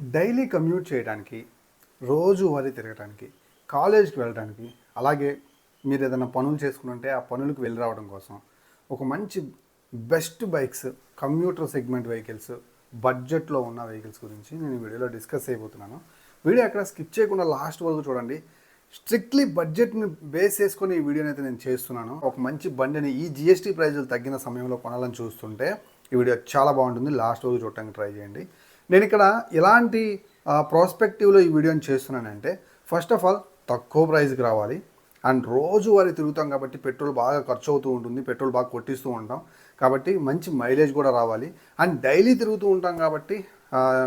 Daily commute చేయడానికి రోజు వారి తిరగడానికి కాలేజ్కి వెళ్ళడానికి అలాగే మీరు ఏదైనా పనులు చేసుకుంటుంటే ఆ పనులకు వెళ్ళి రావడం కోసం ఒక మంచి best bikes commuter segment vehicles బడ్జెట్లో ఉన్న వెహికల్స్ గురించి నేను ఈ వీడియోలో డిస్కస్ చేయబోతున్నాను. వీడియో అక్కడ స్కిప్ చేయకుండా లాస్ట్ వరకు చూడండి. స్ట్రిక్ట్లీ బడ్జెట్ని బేస్ చేసుకొని ఈ వీడియోని అయితే నేను చేస్తున్నాను. ఒక మంచి బండిని ఈ జిఎస్టీ ప్రైజులు తగ్గిన సమయంలో కొనాలని చూస్తుంటే ఈ వీడియో చాలా బాగుంటుంది. లాస్ట్ వరకు చూడటానికి ట్రై చేయండి. నేను ఇక్కడ ఎలాంటి ప్రాస్పెక్టివ్లో ఈ వీడియోని చేస్తున్నానంటే ఫస్ట్ ఆఫ్ ఆల్ తక్కువ ప్రైస్కి రావాలి. అండ్ రోజు వారి తిరుగుతాం కాబట్టి పెట్రోల్ బాగా ఖర్చు అవుతూ ఉంటుంది పెట్రోల్ బాగా కొట్టిస్తూ ఉంటాం. కాబట్టి మంచి మైలేజ్ కూడా రావాలి. అండ్ డైలీ తిరుగుతూ ఉంటాం కాబట్టి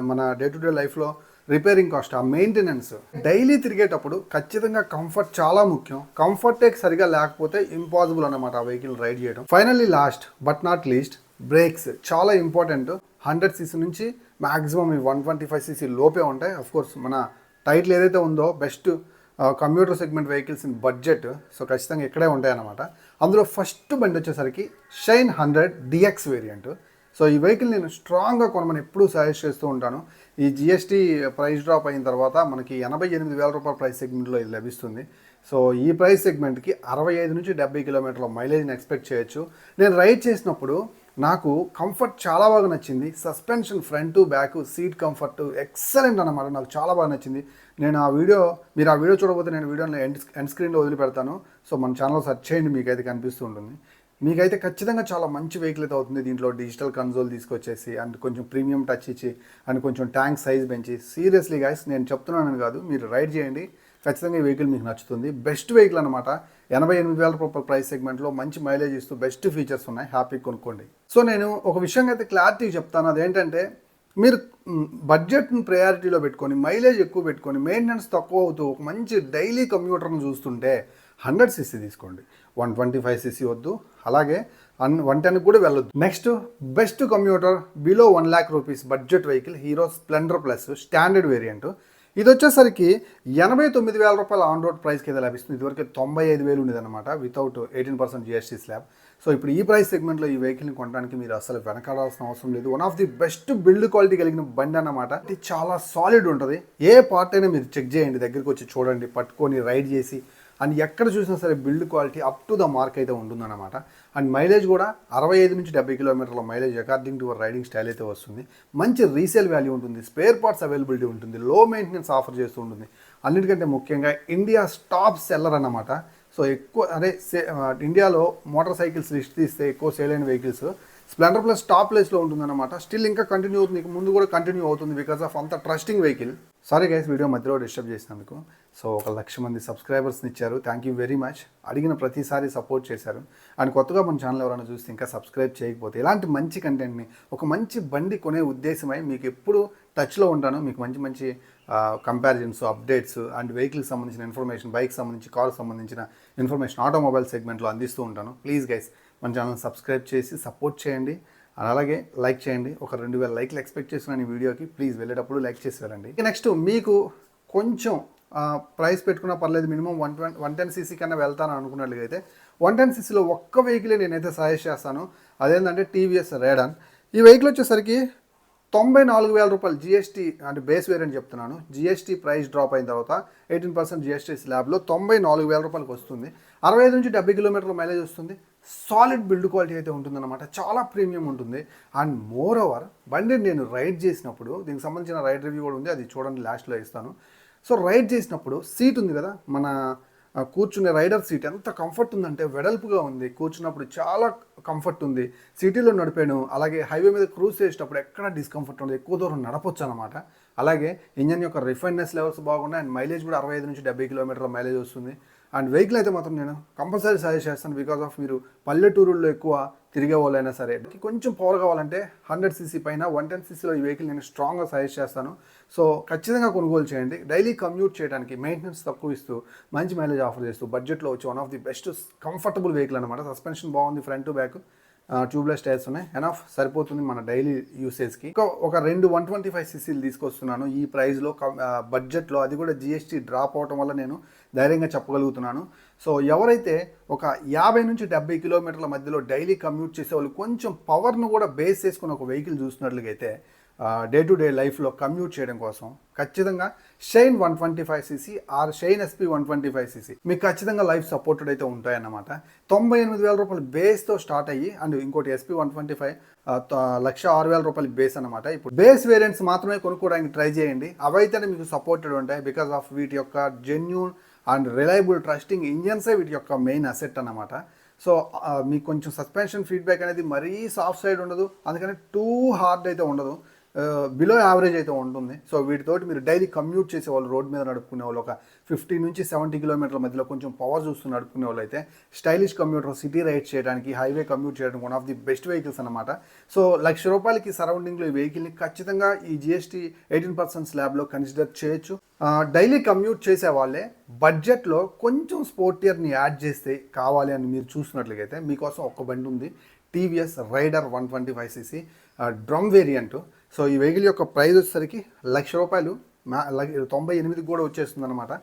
మన డే టు డే లైఫ్లో రిపేరింగ్ కాస్ట్ ఆ మెయింటెనెన్స్ డైలీ తిరిగేటప్పుడు ఖచ్చితంగా కంఫర్ట్ చాలా ముఖ్యం. కంఫర్టే సరిగా లేకపోతే ఇంపాసిబుల్ అన్నమాట ఆ వెహికల్ రైడ్ చేయడం. Finally last but not least brakes చాలా ఇంపార్టెంట్. హండ్రెడ్ సీసీ నుంచి మాక్సిమం ఈ వన్ ట్వంటీ ఫైవ్ సీసీ లోపే ఉంటాయి. అఫ్ కోర్స్ మన టైటిల్ ఏదైతే ఉందో best commuter segment vehicles in budget so ఖచ్చితంగా ఇక్కడే ఉంటాయి అన్నమాట అందులో ఫస్ట్ బండి వచ్చేసరికి Shine hundred DX variant so ఈ వెహికల్ నేను స్ట్రాంగ్గా కొనమని ఎప్పుడూ సజెస్ట్ చేస్తూ ఉంటాను. ఈ జిఎస్టీ ప్రైస్ డ్రాప్ అయిన తర్వాత మనకి ఎనభై ఎనిమిది వేల రూపాయల ప్రైస్ సెగ్మెంట్లో ఇది లభిస్తుంది. సో ఈ ప్రైస్ సెగ్మెంట్కి అరవై ఐదు నుంచి డెబ్బై కిలోమీటర్ల మైలేజ్ని ఎక్స్పెక్ట్ చేయొచ్చు. నేను రైడ్ చేసినప్పుడు నాకు కంఫర్ట్ చాలా బాగా నచ్చింది. Suspension front back seat comfort excellent అనమాట నాకు చాలా బాగా నచ్చింది. నేను ఆ వీడియో మీరు ఆ వీడియో చూడకపోతే నేను వీడియోని ఎండ్ ఎండ్ స్క్రీన్లో వదిలిపెడతాను. సో మన ఛానల్ సెర్చ్ చేయండి మీకైతే కనిపిస్తూ ఉంటుంది. మీకైతే ఖచ్చితంగా చాలా మంచి వెహికల్ అయితే అవుతుంది దీంట్లో. డిజిటల్ కన్సోల్ తీసుకొచ్చేసి అండ్ కొంచెం ప్రీమియం టచ్ ఇచ్చి అండ్ కొంచెం ట్యాంక్ సైజ్ పెంచి. సీరియస్లీ గాయస్ నేను చెప్తున్నానని కాదు మీరు రైడ్ చేయండి. ఖచ్చితంగా ఈ వెహికల్ మీకు నచ్చుతుంది. బెస్ట్ వెహికల్ అనమాట ఎనభై ఎనిమిది వేల రూపాయల ప్రైస్ సెగ్మెంట్లో మంచి మైలేజ్ ఇస్తూ బెస్ట్ ఫీచర్స్ ఉన్నాయి. హ్యాపీ కొనుక్కోండి. సో నేను ఒక విషయం అయితే క్లారిటీ చెప్తాను. అదేంటంటే మీరు బడ్జెట్ని ప్రయారిటీలో పెట్టుకొని మైలేజ్ ఎక్కువ పెట్టుకొని మెయింటెనెన్స్ తక్కువ అవుతూ ఒక మంచి డైలీ కంప్యూటర్ని చూస్తుంటే హండ్రెడ్ సీసీ తీసుకోండి. వన్ ట్వంటీ ఫైవ్ సీసీ వద్దు. అలాగే అన్ వన్ టెన్కి కూడా వెళ్ళొద్దు. Next best commuter below one lakh rupees budget vehicle Hero Splendor plus standard variant. ఇది వచ్చేసరికి ఎనభై తొమ్మిది వేల రూపాయల ఆన్ రోడ్ ప్రైస్కి అయితే లభిస్తుంది. ఇదివరకు తొంభై ఐదు వేలు ఉండేదన్నమాట without eighteen percent GST slab so ఇప్పుడు ఈ ప్రైస్ సెగ్మెంట్లో ఈ వెహికల్ని కొనడానికి మీరు అసలు వెనకాడాల్సిన అవసరం లేదు. One of the best build quality కలిగిన బండి అన్నమాట. ఇది చాలా సాలిడ్ ఉంటుంది. ఏ పార్ట్ అయినా మీరు చెక్ చేయండి దగ్గరికి వచ్చి చూడండి పట్టుకొని రైడ్ చేసి అండ్ ఎక్కడ చూసినా సరే build quality up to the mark అయితే ఉంటుందన్నమాట. అండ్ మైలేజ్ కూడా అరవై ఐదు నుంచి డెబ్బై కిలోమీటర్ల mileage according to riding style అయితే వస్తుంది. మంచి రీసేల్ వాల్యూ ఉంటుంది. స్పేర్ పార్ట్స్ అవైలబిలిటీ ఉంటుంది. లో మెయింటెనెన్స్ ఆఫర్ చేస్తూ ఉంటుంది. అన్నిటికంటే ముఖ్యంగా ఇండియా టాప్ సెల్లర్ అన్నమాట. సో ఎక్కువ అదే సే- ఇండియాలో మోటార్ సైకిల్స్ లిస్ట్ తీస్తే ఎక్కువ సేల్ అయిన వెహికల్స్ స్ప్లెండర్ ప్లస్ టాప్ ప్లేస్లో ఉంటుందన్నమాట. స్టిల్ ఇంకా కంటిన్యూ అవుతుంది. ముందు కూడా కంటిన్యూ అవుతుంది బికాస్ ఆఫ్ అంత trusting vehicle sorry guys video మధ్యలో డిస్టర్బ్ చేసినందుకు సో ఒక లక్ష మంది సబ్స్క్రైబర్స్ని ఇచ్చారు. థ్యాంక్ యూ వెరీ మచ్ అడిగిన ప్రతిసారి సపోర్ట్ చేశారు. అండ్ కొత్తగా మన ఛానల్ ఎవరైనా చూస్తే ఇంకా సబ్స్క్రైబ్ చేయకపోతే ఇలాంటి మంచి కంటెంట్ని ఒక మంచి బండి కొనే ఉద్దేశమై మీకు ఎప్పుడు టచ్లో ఉంటాను మీకు మంచి మంచి కంపారిజన్స్ అప్డేట్స్ అండ్ వెహికల్కి సంబంధించిన ఇన్ఫర్మేషన్ బైక్ సంబంధించి కార్ సంబంధించిన ఇన్ఫర్మేషన్ ఆటోమొబైల్ సెగ్మెంట్లో అందిస్తూ ఉంటాను. ప్లీజ్ గైస్ మన ఛానల్ సబ్స్క్రైబ్ చేసి సపోర్ట్ చేయండి. అలాగే లైక్ చేయండి. ఒక రెండు వేల లైక్లు ఎక్స్పెక్ట్ చేస్తున్నాను ఈ వీడియోకి ప్లీజ్ వెళ్ళేటప్పుడు లైక్ చేసి వెళ్ళండి. నెక్స్ట్ మీకు కొంచెం ప్రైస్ పెట్టుకున్నా పర్లేదు minimum one twenty one ten CC కన్నా వెళ్తాను అనుకున్నట్లయితే వన్ టెన్ సీసీలో ఒక్క వెహికలే నేనైతే సజెస్ట్ చేస్తాను. అదేంటంటే టీవీఎస్ రేడాన్. ఈ వెహికల్ వచ్చేసరికి తొంభై నాలుగు వేల రూపాయలు జిఎస్టీ అంటే బేస్ వేరియంట్ చెప్తున్నాను. జిఎస్టీ ప్రైస్ డ్రాప్ అయిన తర్వాత ఎయిటీన్ పర్సెంట్ జిఎస్టీ స్లాబ్లో తొంభై నాలుగు వేల రూపాయలకి వస్తుంది. అరవై ఐదు నుంచి డెబ్బై కిలోమీటర్ల మైలేజ్ వస్తుంది. సాలిడ్ బిల్డ్ క్వాలిటీ అయితే ఉంటుందన్నమాట. చాలా ప్రీమియం ఉంటుంది. అండ్ మోర్ ఓవర్ బండి నేను రైడ్ చేసినప్పుడు దీనికి సంబంధించిన రైడ్ రివ్యూ కూడా ఉంది అది చూడండి లాస్ట్లో ఇస్తాను. సో రైడ్ చేసినప్పుడు సీట్ ఉంది కదా మన కూర్చునే రైడర్ సీట్ ఎంత కంఫర్ట్ ఉందంటే వెడల్పుగా ఉంది. కూర్చున్నప్పుడు చాలా కంఫర్ట్ ఉంది. సిటీలో నడిపాను అలాగే హైవే మీద క్రూజ్ చేసేటప్పుడు ఎక్కడ డిస్కంఫర్ట్ ఉంది ఎక్కువ దూరం నడపొచ్చు అనమాట అలాగే ఇంజన్ యొక్క రిఫైన్నెస్ లెవెల్స్ బాగున్నాయి అండ్ మైలేజ్ కూడా అరవై ఐదు నుంచి డెబ్బై కిలోమీటర్ల మైలేజ్ వస్తుంది. అండ్ వెహికల్ అయితే మాత్రం నేను కంపల్సరీ సజెస్ట్ చేస్తాను బికాస్ ఆఫ్ మీరు పల్లెటూరుల్లో ఎక్కువ తిరిగే వాళ్ళైనా సరే. కొంచెం పవర్ కావాలంటే హండ్రెడ్ సీసీ పైన వన్ టెన్ సీసీలో ఈ వెహికల్ నేను స్ట్రాంగ్గా సజెస్ట్ చేస్తాను. సో ఖచ్చితంగా కొనుగోలు చేయండి. డైలీ కమ్యూట్ చేయడానికి మెయింటెనెన్స్ తక్కువ ఇస్తూ మంచి మైలేజ్ ఆఫర్ చేస్తూ బడ్జెట్లో వచ్చి one of the best comfortable vehicle అనమాట సస్పెన్షన్ బాగుంది front to back tubeless tyres ఉన్నాయి. ఎనఫ్ సరిపోతుంది మన డైలీ యూసేజ్కి ఒక రెండు వన్ ట్వంటీ ఫైవ్ సీసీలు తీసుకొస్తున్నాను. ఈ ప్రైస్లో బడ్జెట్లో అది కూడా జిఎస్టీ డ్రాప్ అవటం వల్ల నేను ధైర్యంగా చెప్పగలుగుతున్నాను. సో ఎవరైతే ఒక యాభై నుంచి డెబ్బై కిలోమీటర్ల మధ్యలో డైలీ కమ్యూట్ చేసే వాళ్ళు కొంచెం పవర్ను కూడా బేస్ చేసుకుని ఒక వెహికల్ చూసినట్లుగైతే డే టు డే లైఫ్లో కమ్యూట్ చేయడం కోసం ఖచ్చితంగా Shine one twenty five CC or Shine SP one twenty five CC మీకు ఖచ్చితంగా లైఫ్ సపోర్టెడ్ అయితే ఉంటాయన్నమాట. తొంభై ఎనిమిది వేల రూపాయలు బేస్తో స్టార్ట్ అయ్యి అండ్ ఇంకోటి ఎస్పీ వన్ ట్వంటీ ఫైవ్ లక్ష ఆరు వేల రూపాయలు బేస్ అనమాట ఇప్పుడు బేస్ వేరియంట్స్ మాత్రమే కొనుక్కోవడానికి ట్రై చేయండి. అవైతేనే మీకు సపోర్టెడ్ ఉంటాయి బికాస్ ఆఫ్ వీటి యొక్క జెన్యూన్ అండ్ రిలయబుల్ ట్రస్టింగ్ ఇంజన్సే వీటి యొక్క మెయిన్ అసెట్ అనమాట సో మీకు కొంచెం సస్పెన్షన్ ఫీడ్బ్యాక్ అనేది మరీ సాఫ్ట్ సైడ్ ఉండదు. అందుకని టూ హార్డ్ అయితే ఉండదు. బిలో యావరేజ్ అయితే ఉంటుంది. సో వీటితోటి మీరు డైలీ కమ్యూట్ చేసే వాళ్ళు రోడ్ మీద నడుపుకునే వాళ్ళు ఒక ఫిఫ్టీ నుంచి సెవెంటీ కిలోమీటర్ల మధ్యలో కొంచెం పవర్ చూస్తూ నడుపుకునే వాళ్ళు అయితే స్టైలిష్ కమ్యూటర్ సిటీ రైడ్ చేయడానికి హైవే కమ్యూట్ చేయడానికి one of the best vehicles అనమాట సో లక్ష రూపాయలకి సరౌండింగ్లో ఈ వెహికల్ని ఖచ్చితంగా ఈ జిఎస్టీ ఎయిటీన్ పర్సెంట్ స్లాబ్లో కన్సిడర్ చేయొచ్చు. డైలీ కమ్యూట్ చేసే వాళ్ళే బడ్జెట్లో కొంచెం స్పోర్టియర్ని యాడ్ చేస్తే కావాలి అని మీరు చూస్తున్నట్లయితే మీకోసం ఒక్క బండి ఉంది. TVS Raider one twenty five CC drum variant so ఈ వెహికల్ యొక్క ప్రైస్ వచ్చేసరికి లక్ష రూపాయలు ల- తొంభై ఎనిమిదికి కూడా వచ్చేస్తుంది అనమాట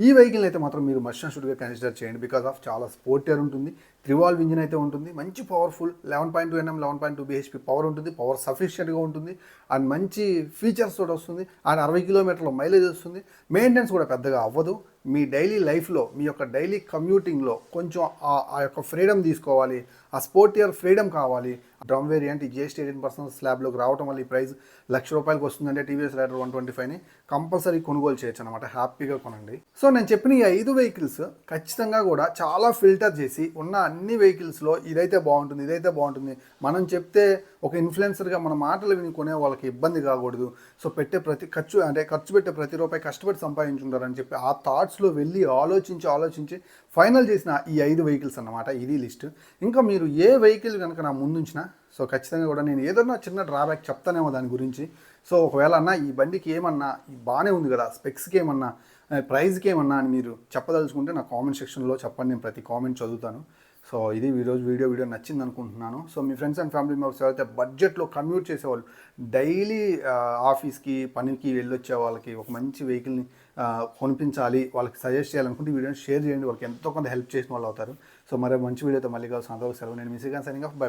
ఈ వెహికల్ అయితే మాత్రం మీరు మస్ట్ షూట్గా కన్సిడర్ చేయండి బికాస్ ఆఫ్ చాలా స్పోర్టియర్ ఉంటుంది. త్రివాల్వ్ ఇంజిన్ అయితే ఉంటుంది. మంచి powerful eleven point two NM eleven point two BHP power ఉంటుంది. పవర్ సఫిషియెంట్గా ఉంటుంది. అండ్ మంచి ఫీచర్స్ తోటి వస్తుంది. అండ్ అరవై కిలోమీటర్ల మైలేజ్ వస్తుంది. మెయింటెనెన్స్ కూడా పెద్దగా అవ్వదు. మీ డైలీ లైఫ్లో మీ యొక్క డైలీ కమ్యూటింగ్లో కొంచెం ఆ- ఆ యొక్క ఫ్రీడమ్ తీసుకోవాలి. ఆ స్పోర్టియర్ ఫ్రీడమ్ కావాలి. డ్రమ్ వేరియంట్ ఈ జిఎస్టీ ఎయిటీన్ పర్సెంట్ స్లాబ్లోకి రావడం వల్ల ఈ ప్రైస్ లక్ష రూపాయలకి వస్తుందంటే టీవీఎస్ రైడర్ వన్ ట్వంటీ ఫైవ్ని కంపల్సరీ కొనుగోలు చేయొచ్చు అనమాట హ్యాపీగా కొనండి. సో సో నేను చెప్పిన ఈ ఐదు వెహికల్స్ ఖచ్చితంగా కూడా చాలా ఫిల్టర్ చేసి ఉన్న అన్ని వెహికల్స్లో ఇదైతే బాగుంటుంది ఇదైతే బాగుంటుంది. మనం చెప్తే ఒక ఇన్ఫ్లుయెన్సర్గా మన మాటలు విని కొనే వాళ్ళకి ఇబ్బంది కాకూడదు. సో పెట్టే ప్రతి ఖర్చు అంటే ఖర్చు పెట్టే ప్రతి రూపాయి కష్టపడి సంపాదించుంటారని చెప్పి ఆ థాట్స్లో వెళ్ళి ఆలోచించి ఆలోచించి ఫైనల్ చేసిన ఈ ఐదు వెహికల్స్ అన్నమాట ఇది లిస్ట్. ఇంకా మీరు ఏ వెహికల్ కనుక నా ముందుంచినా సో ఖచ్చితంగా కూడా నేను ఏదన్నా చిన్న డ్రాబ్యాక్ చెప్తానేమో దాని గురించి. సో ఒకవేళ అన్న ఈ బండికి ఏమన్నా బాగానే ఉంది కదా స్పెక్స్కి ఏమన్నా ప్రైజ్కి ఏమన్నా అని మీరు చెప్పదలుచుకుంటే నా కామెంట్ సెక్షన్లో చెప్పండి నేను ప్రతి కామెంట్ చదువుతాను. సో ఇది ఈరోజు వీడియో వీడియో నచ్చింది అనుకుంటున్నాను. సో మీ ఫ్రెండ్స్ అండ్ ఫ్యామిలీ మెంబర్స్ ఎవరైతే బడ్జెట్లో కమ్యూట్ చేసేవాళ్ళు డైలీ ఆఫీస్కి పనికి వెళ్ళొచ్చే వాళ్ళకి ఒక మంచి వెహికల్ని కొనిపించాలి వాళ్ళకి సజెస్ట్ చేయాలనుకుంటే వీడియోని షేర్ చేయండి. వాళ్ళకి ఎంతో కొంత హెల్ప్ చేసిన వాళ్ళు అవుతారు. సో మరో మంచి వీడియోతో మళ్ళీ కలిసి అందరూ సెలవు. నేను miss signing off by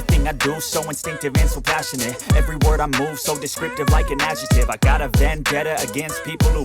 Everything I do so instinctive and so passionate. Every word I move so descriptive like an adjective. I got a vendetta against people who